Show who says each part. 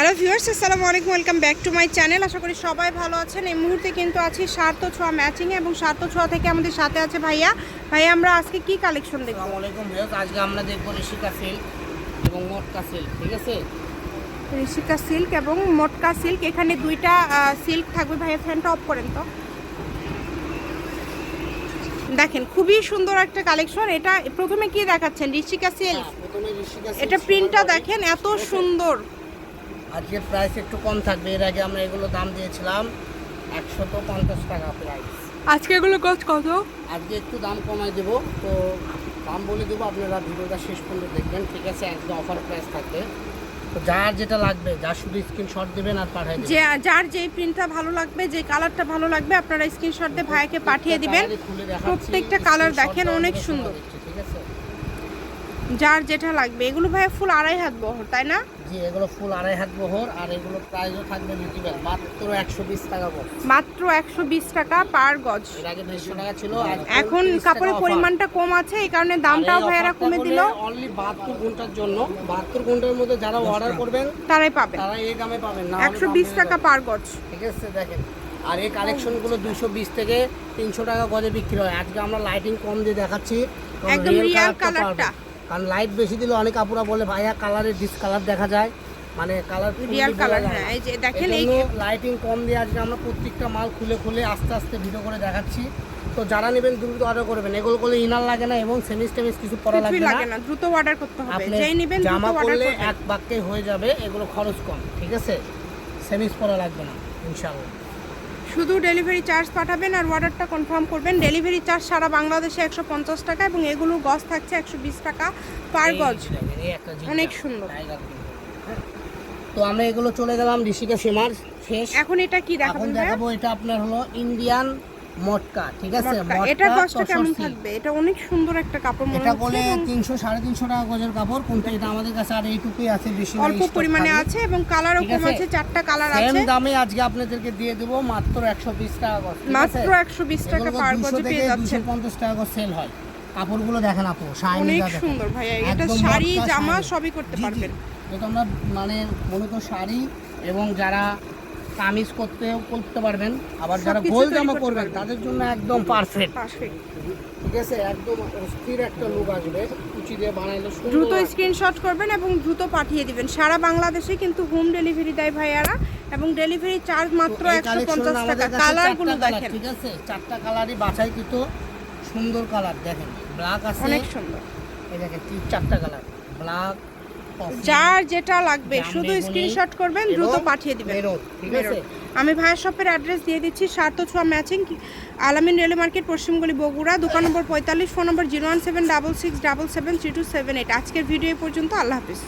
Speaker 1: Hello viewers আসসালামু আলাইকুম welcome back to my channel. আশা করি সবাই ভালো আছেন। এই মুহূর্তে কিন্তু আছি সার্থ ছোঁয়া ম্যাচিংয়ে এবং সার্থ ছোঁয়া থেকে আমাদের সাথে আছে ভাইয়া। ভাইয়া আমরা আজকে কি কালেকশন দেখব?
Speaker 2: আলাইকুম ভিউয়ার্স আজকে আমরা দেখব ঋষিকা সিল্ক এবং মটকা সিল্ক ঠিক আছে?
Speaker 1: ঋষিকা সিল্ক এবং মটকা সিল্ক। এখানে দুইটা সিল্ক থাকবে ভাইয়া ফ্যানটা অফ করেন তো। দেখেন খুবই সুন্দর একটা কালেকশন এটা প্রথমে কি দেখাচ্ছেন? ঋষিকা সিল্ক।
Speaker 2: হ্যাঁ, silk
Speaker 1: এটা প্রিন্টটা দেখেন এত সুন্দর।
Speaker 2: আজকে প্রাইস একটু কম থাকবে। এর আগে আমরা এগুলো দাম দিয়েছিলাম একশত পঞ্চাশ টাকা প্রাইস
Speaker 1: আজকে এগুলো কত কত?
Speaker 2: আজকে একটু দাম কমাই দেবো। তো দাম বলে দেবো আপনারা ভিডিওটা শেষ পর্যন্ত দেখবেন। ঠিক আছে একদম অফার প্রাইস থাকবে। তো যার যেটা লাগবে যার শুধু স্ক্রিনশট দেবেন আর পাঠাই
Speaker 1: যে যার যে প্রিন্টটা ভালো লাগবে যে কালারটা ভালো লাগবে আপনারা স্ক্রিনশট দিয়ে ভাইয়াকে পাঠিয়ে দিবেন। প্রত্যেকটা কালার দেখেন অনেক সুন্দর।
Speaker 2: ঠিক আছে?
Speaker 1: যার যেটা লাগবে। এগুলো ভাইয়া ফুল আড়াই হাত বহর তাই না?
Speaker 2: জি এগুলো ফুল আড়াই হাত বহর আর এগুলো প্রাইসও থাকবে রিজনেবল মাত্র একশো বিশ টাকা করে
Speaker 1: মাত্র একশো বিশ টাকা পার গজ।
Speaker 2: এর আগে দেড়শো টাকা ছিল
Speaker 1: এখন কাপড়ের পরিমাণটা কম আছে এই কারণে দামটাও ভাইয়ারা কমে দিল।
Speaker 2: অনলি বাহাত্তর ঘণ্টার জন্য বাহাত্তর ঘণ্টার মধ্যে যারা অর্ডার করবেন
Speaker 1: তারাই পাবেন।
Speaker 2: তারা এই দামে পাবেন না হলে
Speaker 1: একশো
Speaker 2: দাম
Speaker 1: বিশ
Speaker 2: বেড়ে
Speaker 1: টাকা পার গজ।
Speaker 2: ঠিক আছে দেখেন। আর এই কালেকশনগুলো দুশো বিশ থেকে তিনশো টাকা গজে বিক্রি হয়। আজকে আমরা লাইটিং কম দিয়ে দেখাচ্ছি
Speaker 1: একদম
Speaker 2: colourটা। পাবেন। কারণ লাইট বেশি দিলে অনেক আপুরা বলে ভাইয়া কালারের ডিসকালার দেখা যায়। মানে কালার
Speaker 1: রিয়াল কালার হ্যাঁ এই যে দেখেন এই
Speaker 2: লাইটিং কম দিয়ে আজকে আমরা প্রত্যেকটা মাল খুলে খুলে আস্তে আস্তে ভিডিও করে দেখাচ্ছি। তো যারা নেবেন দ্রুত অর্ডার করবেন। এগুলো করলে ইনার লাগে না এবং সেমিস টেমিস কিছু লাগবে
Speaker 1: লাগে
Speaker 2: না।
Speaker 1: দ্রুত অর্ডার করতে হবে। যেই নেবেন দ্রুত অর্ডার
Speaker 2: করলে এক বাক্যে হয়ে যাবে এগুলো খরচ কম ঠিক আছে? সেমিস পরা লাগবে না ইনশাআল্লাহ।
Speaker 1: শুধু ডেলিভারি চার্জ পাঠাবেন আর অর্ডারটা কনফার্ম করবেন ডেলিভারি চার্জ সারা বাংলাদেশে একশো পঞ্চাশ টাকা এবং এগুলো গজ থাকছে একশো বিশ টাকা পার গজ অনেক সুন্দর।
Speaker 2: তো আমরা এগুলো চলে গেলাম ঋষিকা সীমার শেষ
Speaker 1: এখন এটা কি ভাইয়া?
Speaker 2: দেখাবো এটা আপনার হলো ইন্ডিয়ান মটকা ঠিক আছে?
Speaker 1: মটকা। গজটা কেমন থাকবে। এটা অনেক সুন্দর একটা কাপড় মনে
Speaker 2: এটা বলে
Speaker 1: এবং
Speaker 2: তিনশো সাড়ে তিনশো টাকা গজের কাপড় কিন্তু এটা আমাদের কাছে আর এইটুকুই আছে বেশি
Speaker 1: অল্প পরিমাণে আছে এবং কালারও কম
Speaker 2: আছে?
Speaker 1: আছে চারটা কালার
Speaker 2: সেম দামে আজকে আপনাদেরকে দিয়ে দেবো মাত্র একশো বিশ টাকা গজ
Speaker 1: মাত্র একশো বিশ টাকা
Speaker 2: এগুলো
Speaker 1: পার
Speaker 2: 200
Speaker 1: গজে পেয়ে যাচ্ছেন।
Speaker 2: 250 টাকা করে সেল হয়। কাপড়গুলো দেখেন আপু শাইনি
Speaker 1: অনেক সুন্দর ভাইয়া এটা শাড়ি জামা সবই করতে পারবেন।
Speaker 2: এটা আমরা মানে মূলত শাড়ি এবং যারা কামিজ করতেও করতে পারবেন। আবার যারা গোল জামা করবেন তাদের জন্য একদম পারফেক্ট ঠিক আছে? একদম অস্থির একটা লুক আসবে। কুচি দিয়ে বানাইলে সুন্দর
Speaker 1: দ্রুত। স্ক্রিনশট করবেন এবং দ্রুত পাঠিয়ে দিবেন। সারা বাংলাদেশে কিন্তু হোম ডেলিভারি দেয় ভাইয়ারা। এবং ডেলিভারি চার্জ মাত্র একশো পঞ্চাশ টাকা। কালারগুলো দেখেন।
Speaker 2: ঠিক আছে? চারটা কালারই বাছাইকৃত সুন্দর কালার দেখেন ব্ল্যাক আছে।
Speaker 1: অনেক সুন্দর।
Speaker 2: এই দেখেন চারটা কালার ব্ল্যাক
Speaker 1: যার যেটা লাগবে শুধু স্ক্রিনশট করবেন দ্রুত পাঠিয়ে দিবেন। আমি ভাইয়ের শপের অ্যাড্রেস দিয়ে দিচ্ছি সার্থ ছোঁয়া ম্যাচিং আলামিন রেল মার্কেট পশ্চিমগুলি বগুড়া দোকান নম্বর পঁয়তাল্লিশ phone number zero one seven double six double seven three two seven eight আজকের ভিডিও পর্যন্ত আল্লাহ হাফিজ।